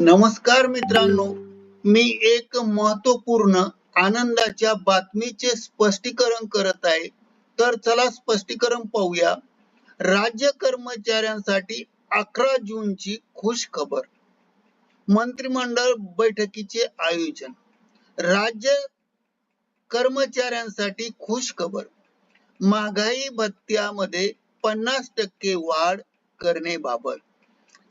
नमस्कार मित्रांनो मी एक महत्त्वपूर्ण आनंदाच्या बातमीचे स्पष्टीकरण करत आहे. तर चला स्पष्टीकरण पाहूया. राज्य कर्मचाऱ्यांसाठी अकरा जूनची खुश खबर. मंत्रिमंडळ बैठकीचे आयोजन. राज्य कर्मचाऱ्यांसाठी खुश खबर. महागाई भत्त्यामध्ये पन्नास टक्के वाढ करण्याबाबत.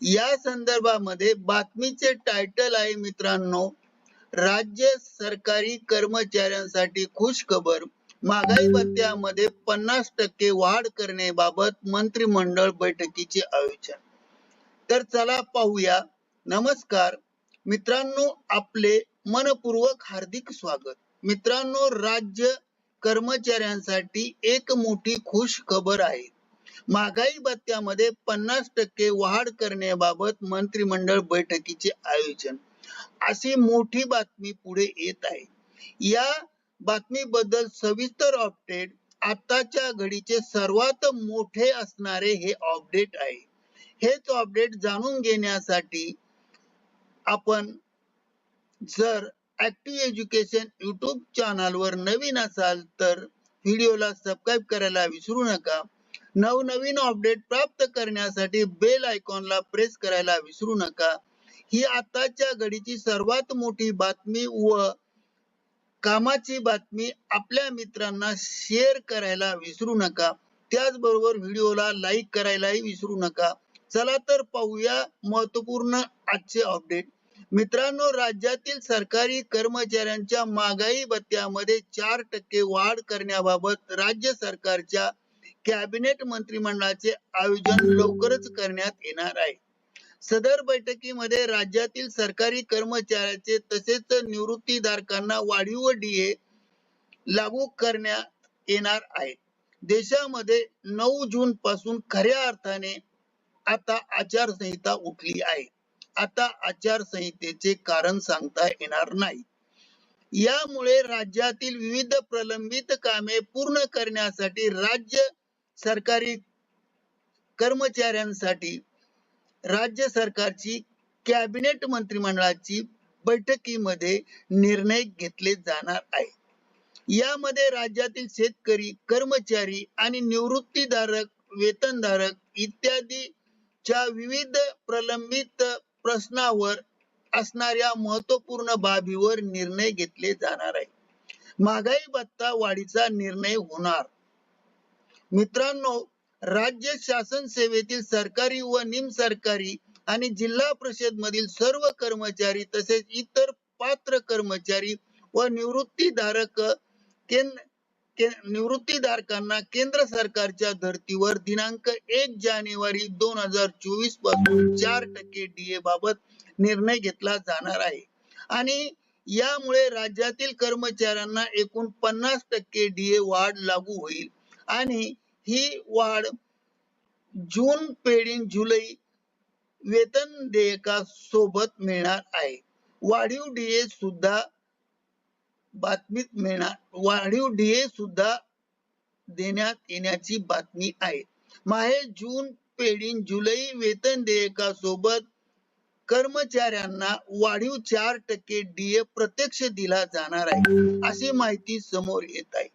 या संदर्भामध्ये बातमीचे टायटल आहे मित्रांनो राज्य सरकारी कर्मचाऱ्यांसाठी खुश खबर महागाई भत्त्यामध्ये पन्नास टक्के वाढ करण्याबाबत मंत्रिमंडळ बैठकीचे आयोजन. तर चला पाहूया. नमस्कार. मित्रांनो आपले मनपूर्वक हार्दिक स्वागत. मित्रांनो राज्य कर्मचाऱ्यांसाठी एक मोठी खुश खबर आहे. महागाई भत्त्यामध्ये पन्नास टक्के वाढ करण्याबाबत मंत्रिमंडळ बैठकीचे आयोजन. अशी मोठी बातमी पुढे येत आहे. या बातमीबद्दल सविस्तर अपडेट आताच्या घडीचे सर्वात मोठे असणारे हे अपडेट आहे. हेच अपडेट जाणून घेण्यासाठी आपण जर ऍक्टिव्ह एज्युकेशन युट्यूब चॅनलवर नवीन असाल तर व्हिडिओला सबस्क्राईब करायला विसरू नका. नवनवीन अपडेट प्राप्त करण्यासाठी बेल आयकॉनला प्रेस करायला विसरू नका. ही आताच्या घडीची सर्वात मोठी बातमी व कामाची बातमी आपल्या मित्रांना शेअर करायला विसरू नका. त्याचबरोबर व्हिडिओला लाईक करायलाही विसरू नका. चला तर पाहूया महत्त्वपूर्ण आजचे अपडेट मित्रांनो राज्यातील सरकारी कर्मचाऱ्यांच्या महागाई भत्त्यामध्ये चार टक्के वाढ करण्याबाबत राज्य सरकारच्या कॅबिनेट मंत्रिमंडळाचे आयोजन लवकरच करण्यात येणार आहे. सदर बैठकीमध्ये राज्यातील सरकारी कर्मचाऱ्याचे तसेच निवृत्तीधारकांना वाढीव डीए लागू करण्यात येणार आहे. देशामध्ये नऊ जून पासून खऱ्या अर्थाने आता आचारसंहिता उठली आहे. आता आचारसंहितेचे कारण सांगता येणार नाही. यामुळे राज्यातील विविध प्रलंबित कामे पूर्ण करण्यासाठी राज्य सरकारी कर्मचाऱ्यांसाठी राज्य सरकारची कॅबिनेट मंत्रिमंडळाची बैठकीमध्ये निर्णय घेतले जाणार आहे यामध्ये राज्यातील शेतकरी कर्मचारी आणि निवृत्तीधारक वेतनधारक इत्यादी च्या विविध प्रलंबित प्रश्नावर असणाऱ्या महत्त्वपूर्ण बाबीवर निर्णय घेतले जाणार आहे महागाई भत्ता वाढीचा निर्णय होणार. मित्रांनो राज्य शासन सेवेतील सरकारी व निम सरकारी आणि जिल्हा परिषद मधील सर्व कर्मचारी तसेच इतर पात्र कर्मचारी व निवृत्तीधारक केंद्र निवृत्तीधारकांना केंद्र सरकारच्या धर्तीवर दिनांक एक जानेवारी दोन हजार चोवीसपासून चार टक्के डीए बाबत निर्णय घेतला जाणार आहे. आणि यामुळे राज्यातील कर्मचाऱ्यांना एकूण पन्नास टक्के डीए वाढ लागू होईल. आणि ही वाढ जून पेढी जुलै वेतन देयका सोबत मिळणार आहे. वाढीव डीए सुद्धा बातमीत मिळणार वाढीव डीए सुद्धा देण्यात येण्याची बातमी आहे. माहे जून पेढी जुलै वेतन देयका सोबत कर्मचाऱ्यांना वाढीव चार टक्के डीए प्रत्यक्ष दिला जाणार आहे अशी माहिती समोर येत आहे.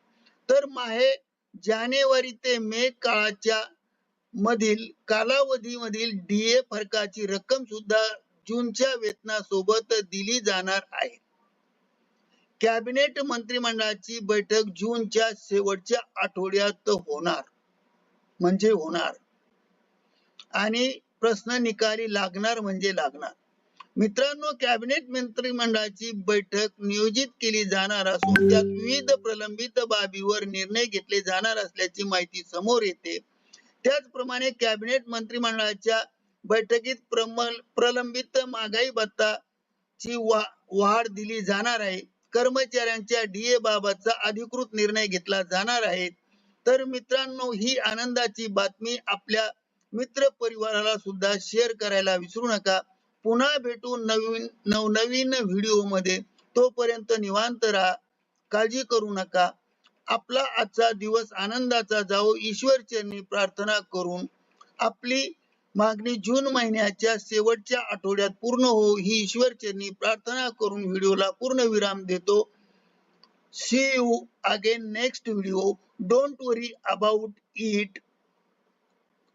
तर माहे जानेवारी ते मे काळाच्या मधील कालावधीमधील डीए फरकाची रक्कम सुद्धा जूनच्या वेतनासोबत दिली जाणार आहे. कॅबिनेट मंत्रिमंडळाची बैठक जूनच्या शेवटच्या आठवड्यात होणार म्हणजे होणार. आणि प्रश्न निकाली लागणार म्हणजे लागणार. मित्रांनो कॅबिनेट मंत्रिमंडळाची बैठक नियोजित केली जाणार असून त्यात विविध प्रलंबित बाबीवर निर्णय घेतले जाणार असल्याची माहिती समोर येते. त्याचप्रमाणे कॅबिनेट मंत्रिमंडळाच्या बैठकीत प्रमल प्रलंबित महागाई भत्ताची वा वाढ दिली जाणार आहे. कर्मचाऱ्यांच्या डीए बाबतचा अधिकृत निर्णय घेतला जाणार आहे. तर मित्रांनो ही आनंदाची बातमी आपल्या मित्र परिवाराला सुद्धा शेअर करायला विसरू नका. पुन्हा भेटू नवीन नवनवीन व्हिडिओमध्ये. तोपर्यंत निवांत राहा. काळजी करू नका. आपला आजचा दिवस आनंदाचा जावो. ईश्वर चरणी प्रार्थना करून आपली मागणी जून महिन्याच्या शेवटच्या आठवड्यात पूर्ण हो. ही ईश्वरचरणी प्रार्थना करून व्हिडिओला पूर्ण विराम देतो. See you again next video don't worry about it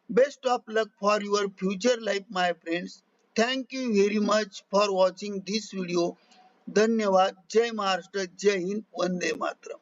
best of luck for your future life my friends thank you very much for watching this video धन्यवाद. जय महाराष्ट्र. जय हिंद. वंदे मातरम.